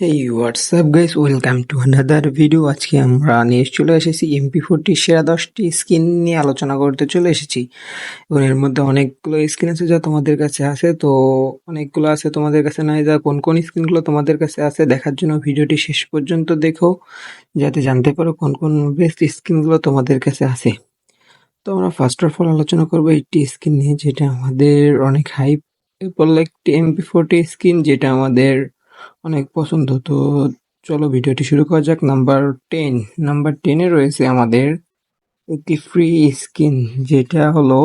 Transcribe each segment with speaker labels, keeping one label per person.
Speaker 1: Hey what's up guys welcome to another video আজকে আমরা নিয়ে চলে এসেছি এমপি ফোরটি সেরা দশটি স্কিন নিয়ে আলোচনা করতে চলে এসেছি। এবং এর মধ্যে অনেকগুলো স্কিন আছে যা তোমাদের কাছে আছে। তো অনেকগুলো আছে তোমাদের কাছে নাই যা কোন কোন স্কিনগুলো তোমাদের কাছে আছে দেখার জন্য ভিডিওটি শেষ পর্যন্ত দেখো, যাতে জানতে পারো কোন কোন বেস্ট স্কিনগুলো তোমাদের কাছে আছে। তো আমরা ফার্স্ট অফ অল আলোচনা করব একটি স্কিন নিয়ে, যেটা আমাদের অনেক হাইপ একটি এমপি ফোরটি স্কিন যেটা আমাদের অনেক পছন্দ। তো চলো ভিডিওটি শুরু করা যাক। নাম্বার টেন নাম্বার টেনে রয়েছে আমাদের একটি ফ্রি স্কিন যেটা হলো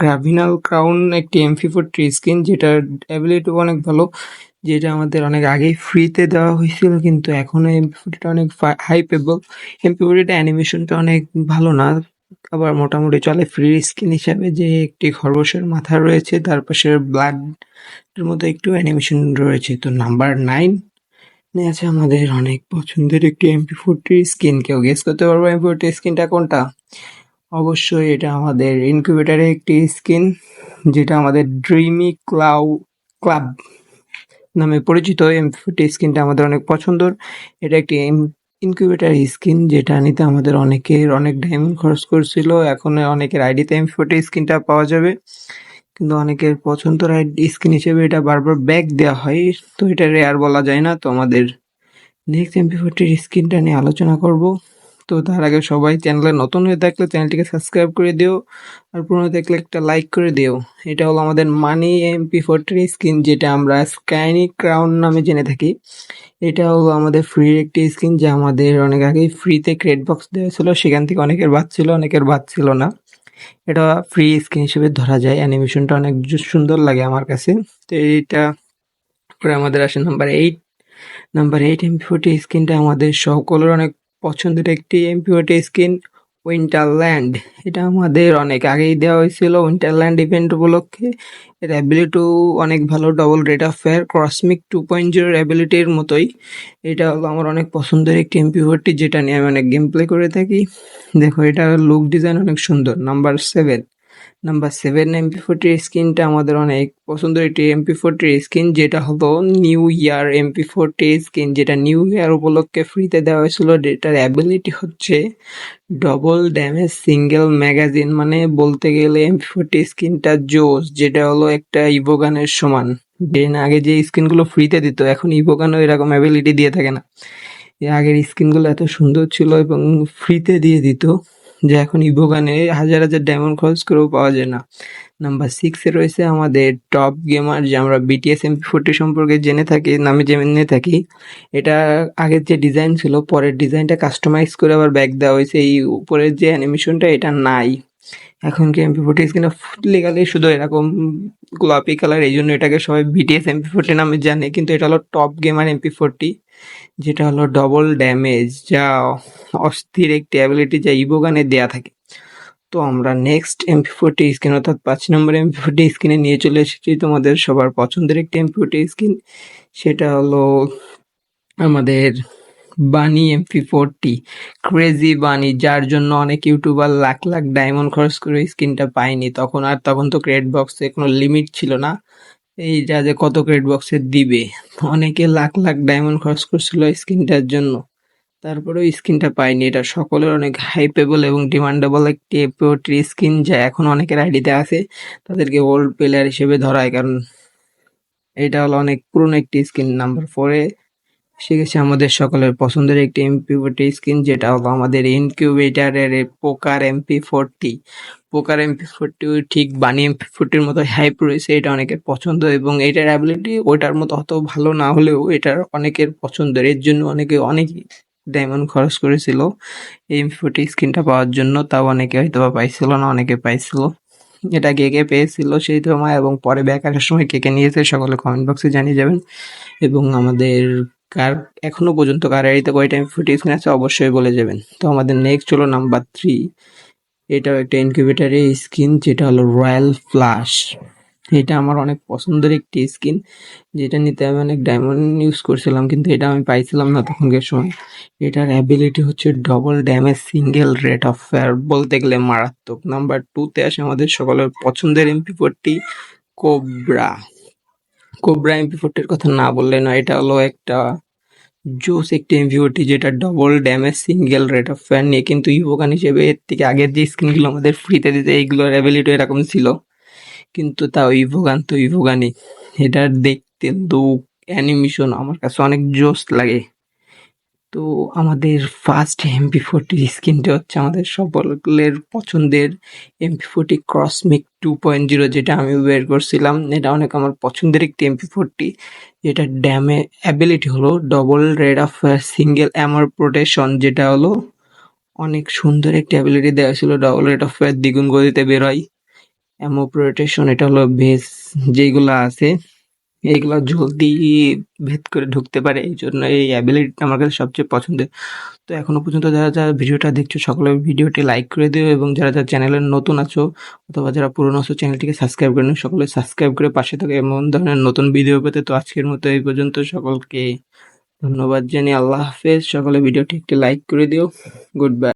Speaker 1: ক্রাভিনাল ক্রাউন একটি এমপি ফোরটি স্কিন যেটার অ্যাবিলিটি অনেক ভালো, যেটা আমাদের অনেক আগেই ফ্রিতে দেওয়া হয়েছিল, কিন্তু এখন এমপি ফোরটিটা অনেক হাইপেবল এমপি ফোরটিটা অ্যানিমেশনটা অনেক ভালো না। আবার মোটামুটি চলে ফ্রি স্কিন হিসাবে যে একটি খরগোশের মাথা রয়েছে, তার পাশে ব্লাড এর মধ্যে একটু অ্যানিমেশন রয়েছে। তো নাম্বার নাইন আছে আমাদের অনেক পছন্দের একটি এমপি ফোরটি স্কিন কেউ গেস করতে পারব এমপি ফোরটি স্কিনটা কোনটা? অবশ্যই এটা আমাদের ইনকিউবেটারের একটি স্কিন যেটা আমাদের ড্রিমি ক্লাউ ক্লাব নামে পরিচিত। এমপি ফোরটি স্কিনটা আমাদের অনেক পছন্দর। এটা একটি ইনকিউবেটার স্কিন যেটা নিতে আমাদের অনেকের অনেক ডায়মন্ড খরচ করছিল, এখন অনেকের আইডিতে এম ফোটে স্কিনটা পাওয়া যাবে। কিন্তু অনেকের পছন্দের স্কিন হিসেবে এটা বারবার ব্যাক দেওয়া হয়, তো এটা রেয়ার বলা যায় না। তো আমাদের নেক্সট এমপি ফোর্টির স্কিনটা নিয়ে আলোচনা করব। তো তার আগে সবাই চ্যানেলে নতুন হয়ে থাকলে চ্যানেলটিকে সাবস্ক্রাইব করে দিও, আর পুরনো থাকলে একটা লাইক করে দিও। এটা হলো আমাদের মানি এমপি ফোরটির স্কিন, যেটা আমরা স্কাইনি ক্রাউন নামে জেনে থাকি। এটা হলো আমাদের ফ্রি একটি স্কিন, যা আমাদের অনেক আগেই ফ্রিতে ক্রেড বক্স দেওয়া ছিল। সেখান থেকে অনেকের বাদ ছিল, অনেকের বাদ ছিল না। এটা ফ্রি স্কিন হিসেবে ধরা যায়। অ্যানিমেশনটা অনেক সুন্দর লাগে আমার কাছে। তো এইটা পরে আমাদের আসে number eight. Number eight MP forty স্কিনটা আমাদের সকলের অনেক পছন্দের একটি এমপিওটি স্কিন উইন্টারল্যান্ড এটা আমাদের অনেক আগেই দেওয়া হয়েছিল উইন্টারল্যান্ড ইভেন্ট উপলক্ষে। এর অ্যাবিলিটিও অনেক ভালো ডবল রেট অফ ফেয়ার ক্রসমিক টু পয়েন্ট জিরোর অ্যাবিলিটির মতোই। এটা হলো আমার অনেক পছন্দের একটি এমপি ফোরটি যেটা নিয়ে আমি অনেক গেম প্লে করে থাকি। দেখো এটার লুক ডিজাইন অনেক সুন্দর number seven number seven MP ফোরটির স্ক্রিনটা আমাদের অনেক পছন্দের একটি এমপি ফোরটির স্ক্রিন যেটা হলো new year MP forty skin যেটা নিউ ইয়ার উপলক্ষে ফ্রিতে দেওয়া হয়েছিল। যেটার অ্যাবিলিটি হচ্ছে ডবল ড্যামেজ সিঙ্গেল ম্যাগাজিন মানে বলতে গেলে এমপি ফোরটি স্কিনটা জোস, যেটা হলো একটা ইভোগানের সমান। যে আগে যে স্ক্রিনগুলো ফ্রিতে দিত, এখন ইভোগানও এরকম অ্যাবিলিটি দিয়ে থাকে না। এর আগের স্কিনগুলো এত সুন্দর ছিল এবং ফ্রিতে দিয়ে দিত। যে এখন ইভোগানে হাজার হাজার ডায়মন্ড খরচ করেও পাওয়া যায় না। নাম্বার সিক্সে রয়েছে আমাদের টপ গেমার যে আমরা বিটিএস এমপি ফোরটি সম্পর্কে জেনে থাকি, নামে জেনে থাকি। এটা আগের যে ডিজাইন ছিল, পরের ডিজাইনটা কাস্টমাইজ করে আবার ব্যাক দেওয়া হয়েছে। এই উপরের যে অ্যানিমেশনটা এটা নাই। এখন কি এমপি ফোরটি স্কিনে লিগালি শুধু এরকম গোলাপি কালার এই জন্য এটাকে সবাই বিটিএস এমপি ফোরটি নামে জানে। কিন্তু এটা হলো টপ গেমার এমপি ফোরটি যেটা হলো ডবল ড্যামেজ যা অস্থির একটি অ্যাবিলিটি যা ইবোগানে দেয়া থাকে। তো আমরা নেক্সট এমপি ফোরটি স্কিন অর্থাৎ পাঁচ নম্বর এমপি ফোরটি স্কিনে নিয়ে চলে এসেছি তোমাদের সবার পছন্দের একটি এমপি ফোরটি স্কিন সেটা হলো আমাদের bunny MP forty crazy bunny যার জন্য অনেক ইউটিউবার লাখ লাখ ডায়মন্ড খরচ করে স্কিনটা পায়নি। তখন আর তখন তো ক্রেড বক্সে কোনো লিমিট ছিল না। এই যা কত ক্রেড বক্সে দিবে? অনেকে লাখ লাখ ডায়মন্ড খরচ করছিল স্কিনটার জন্য। তারপরেও স্ক্রিনটা পাইনি এটা সকলের অনেক হাইপেবল এবং ডিমান্ডেবল একটি পোট্রি স্ক্রিন যা এখন অনেকের আইডিতে আছে। তাদেরকে ওল্ড প্লেয়ার হিসেবে ধরায়। কারণ এটা হলো অনেক পুরনো একটি স্ক্রিন নাম্বার ফোরে শিখেছে আমাদের সকলের পছন্দের একটি এমপি স্কিন যেটা হলো আমাদের ইনকিউবেটারের poker MP forty poker MP forty ঠিক বানি এমপি ফোরটির মতো হাইপ রয়েছে, এটা অনেকের পছন্দ এবং এটার অ্যাবিলিটি ওইটার মতো অত ভালো না হলেও এটার অনেকের পছন্দের। এর জন্য অনেকে অনেক ডায়মন্ড খরচ করেছিল এই এমপি ফোরটি স্কিনটা পাওয়ার জন্য, তাও অনেকে হয়তো বা পাইছিল না, অনেকে পাইছিল। এটা কে কে পেয়েছিল সেই সময় এবং পরে ব্যাক আসার সময় কে কে নিয়েছে সকলে কমেন্ট বক্সে জানিয়ে যাবেন। এবং আমাদের কার এখনও পর্যন্ত কার আইডিতে কয়টা এমপি ফোরটি স্কিন আছে অবশ্যই বলে যাবেন। তো আমাদের নেক্সট হলো নাম্বার থ্রি এটাও একটা ইনকিউবেটারের স্কিন যেটা হলো রয়্যাল ফ্লাশ এটা আমার অনেক পছন্দের একটি স্কিন যেটা নিতে আমি অনেক ডায়মন্ড ইউজ করছিলাম, কিন্তু এটা আমি পাইছিলাম না তখনকার সময়। এটার অ্যাবিলিটি হচ্ছে double damage single rate of fire বলতে গেলে মারাত্মক। নাম্বার টুতে আসে আমাদের সকলের পছন্দের MP forty cobra cobra MP ফোরটির কথা না বললে না এটা হলো একটা জোস একটি এমপি ফোরটি যেটা double damage single rate of fire নিয়ে কিন্তু ইভোগান হিসেবে এর থেকে আগের যে স্ক্রিনগুলো আমাদের ফ্রিতে দিতে এইগুলোর অ্যাবিলিটি এরকম ছিল। কিন্তু তাও ইভোগান তো ইভোগানই এটার দেখতে লুক অ্যানিমেশন আমার কাছে অনেক জোস লাগে। তো আমাদের ফার্স্ট এমপি ফোরটির স্কিনটা হচ্ছে আমাদের সকলের পছন্দের এমপি ফোরটি ক্রসমিক টু পয়েন্ট জিরো যেটা আমি বের করছিলাম। এটা অনেক আমার পছন্দের একটি এমপি ফোরটি যেটা ড্যামে অ্যাবিলিটি হলো double rate of single armour protection যেটা হলো অনেক সুন্দর একটি অ্যাবিলিটি দেওয়া ছিল ডবল রেড অফ ফায়ার দ্বিগুণ গতিতে বেরোয় অ্যামো প্রোটেশন এটা হলো বেস যেগুলো আছে। এইগুলো জলদি ভেদ করে ঢুকতে পারে, এই জন্য এই অ্যাবিলিটিটা আমার কাছে সবচেয়ে পছন্দের। তো এখনও পর্যন্ত যারা যারা ভিডিওটা দেখছ, সকলে ভিডিওটি লাইক করে দিও এবং যারা যারা চ্যানেলের নতুন আছো অথবা যারা পুরনো আছো চ্যানেলটিকে সাবস্ক্রাইব করে নিও। সকলে সাবস্ক্রাইব করে পাশে থাকে। এমন ধরনের নতুন ভিডিও পেতে তো আজকের মতো এই পর্যন্ত। সকলকে ধন্যবাদ জানি আল্লাহ হাফেজ। সকলে ভিডিওটি একটি লাইক করে দিও। Good bye